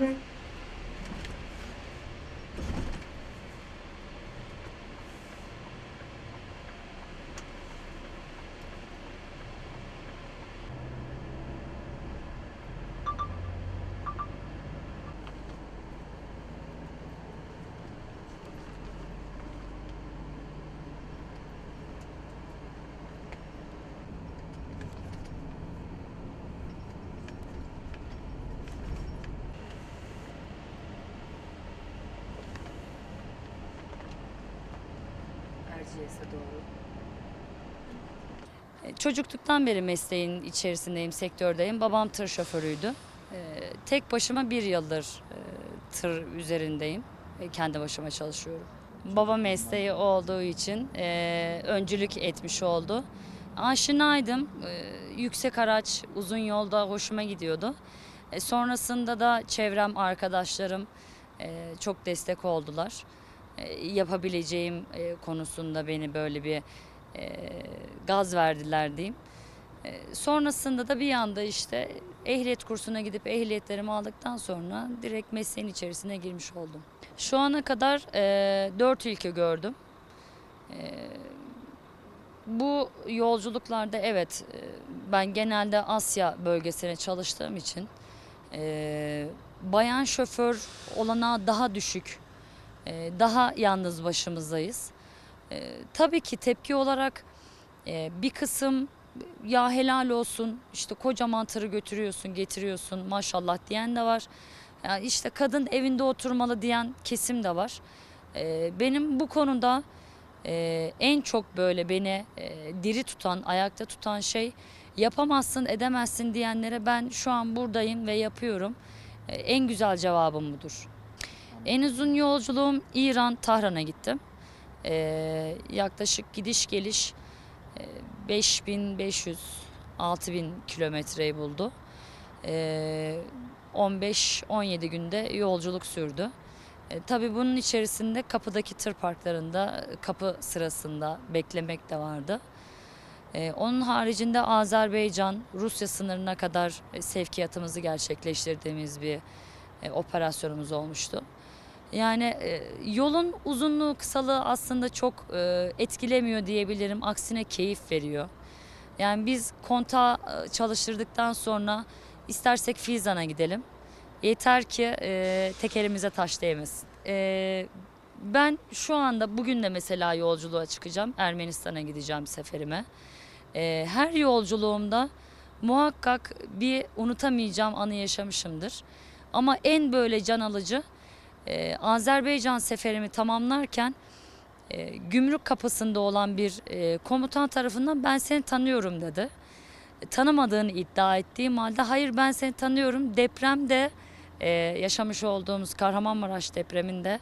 Mm-hmm. Erciyes'e doğru. E, Çocukluktan beri mesleğin içerisindeyim, sektördeyim. Babam tır şoförüydü. E, Tek başıma bir yıldır e, tır üzerindeyim. Kendi başıma çalışıyorum. Baba mesleği olduğu için öncülük etmiş oldu. Aşinaydım. Yüksek araç, uzun yolda hoşuma gidiyordu. Sonrasında da çevrem, arkadaşlarım çok destek oldular. E, Yapabileceğim e, konusunda beni böyle bir e, gaz verdiler diyeyim. Sonrasında da bir anda işte ehliyet kursuna gidip ehliyetlerimi aldıktan sonra direkt mesleğin içerisine girmiş oldum. Şu ana kadar dört ülke gördüm. Bu yolculuklarda evet ben genelde Asya bölgesine çalıştığım için bayan şoför olanağı daha düşük. E, daha yalnız başımızdayız. E, tabii ki tepki olarak e, bir kısım ya helal olsun işte kocaman tırı götürüyorsun getiriyorsun maşallah diyen de var. Ya işte kadın evinde oturmalı diyen kesim de var. E, benim bu konuda e, en çok böyle beni e, diri tutan, ayakta tutan şey yapamazsın, edemezsin diyenlere ben şu an buradayım ve yapıyorum. En güzel cevabım budur. En uzun yolculuğum İran, Tahran'a gittim. E, yaklaşık gidiş geliş e, 5500-6000 kilometreyi buldu. E, 15-17 günde yolculuk sürdü. E, tabii bunun içerisinde kapıdaki tır parklarında kapı sırasında beklemek de vardı. E, onun haricinde Azerbaycan, Rusya sınırına kadar e, sevkiyatımızı gerçekleştirdiğimiz bir e, operasyonumuz olmuştu. Yani e, yolun uzunluğu, kısalığı aslında çok e, etkilemiyor diyebilirim. Aksine keyif veriyor. Yani biz kontağı e, çalıştırdıktan sonra istersek Fizan'a gidelim. Yeter ki e, tekerimize taş değmesin. E, ben şu anda bugün de mesela yolculuğa çıkacağım. Ermenistan'a gideceğim seferime. E, her yolculuğumda muhakkak bir unutamayacağım anı yaşamışımdır. Ama en böyle can alıcı e, Azerbaycan seferimi tamamlarken e, gümrük kapısında olan bir e, komutan tarafından ben seni tanıyorum dedi. E, tanımadığını iddia ettiğim halde hayır ben seni tanıyorum depremde e, yaşamış olduğumuz Kahramanmaraş depreminde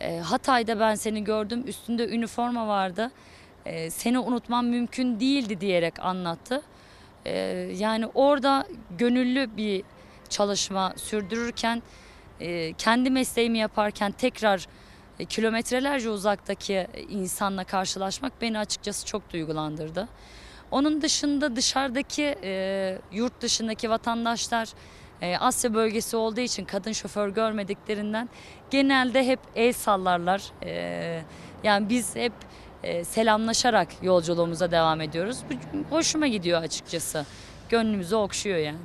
e, Hatay'da ben seni gördüm üstünde üniforma vardı E, seni unutmam mümkün değildi diyerek anlattı. E, yani orada gönüllü bir çalışma sürdürürken e, kendi mesleğimi yaparken tekrar e, kilometrelerce uzaktaki insanla karşılaşmak beni açıkçası çok duygulandırdı. Onun dışında dışarıdaki e, yurt dışındaki vatandaşlar e, Asya bölgesi olduğu için kadın şoför görmediklerinden genelde hep el sallarlar. E, yani biz hep e, selamlaşarak yolculuğumuza devam ediyoruz. Bu hoşuma gidiyor açıkçası. Gönlümüzü okşuyor yani.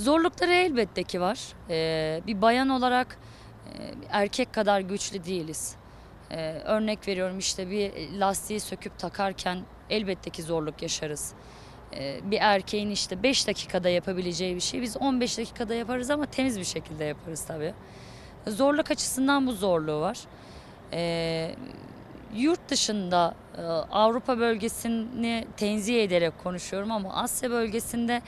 Zorlukları elbette ki var. Ee, bir bayan olarak e, erkek kadar güçlü değiliz. Ee, örnek veriyorum işte bir lastiği söküp takarken elbette ki zorluk yaşarız. Ee, bir erkeğin işte 5 dakikada yapabileceği bir şey biz 15 dakikada yaparız ama temiz bir şekilde yaparız tabii. Zorluk açısından bu zorluğu var. Ee, yurt dışında e, Avrupa bölgesini tenzih ederek konuşuyorum ama Asya bölgesinde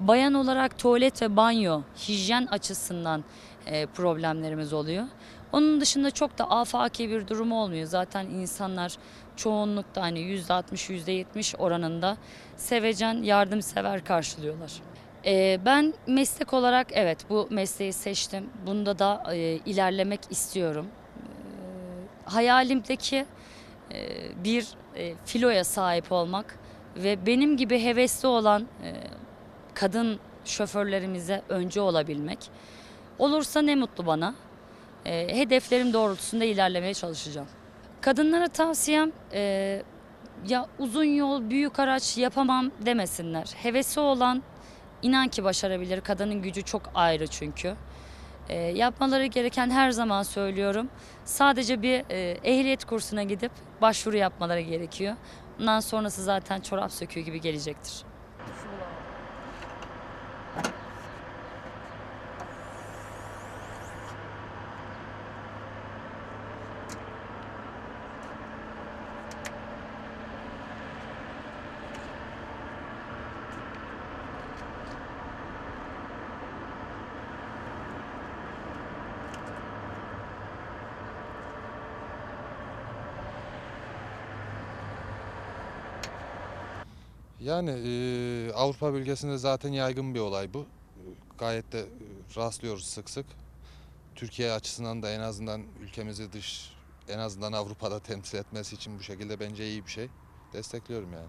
bayan olarak tuvalet ve banyo hijyen açısından e, problemlerimiz oluyor. Onun dışında çok da afaki bir durum olmuyor. Zaten insanlar çoğunlukta hani %60 %70 oranında sevecen yardımsever karşılıyorlar. E, ben meslek olarak evet bu mesleği seçtim. Bunda da e, ilerlemek istiyorum. E, hayalimdeki e, bir e, filoya sahip olmak ve benim gibi hevesli olan e, kadın şoförlerimize öncü olabilmek. Olursa ne mutlu bana. E, hedeflerim doğrultusunda ilerlemeye çalışacağım. Kadınlara tavsiyem e, ya uzun yol, büyük araç yapamam demesinler. Hevesi olan inan ki başarabilir. Kadının gücü çok ayrı çünkü. E, yapmaları gereken her zaman söylüyorum. Sadece bir e, ehliyet kursuna gidip başvuru yapmaları gerekiyor. Bundan sonrası zaten çorap söküğü gibi gelecektir. Yani e, Avrupa bölgesinde zaten yaygın bir olay bu. Gayet de rastlıyoruz sık sık. Türkiye açısından da en azından ülkemizi dış en azından Avrupa'da temsil etmesi için bu şekilde bence iyi bir şey. Destekliyorum yani.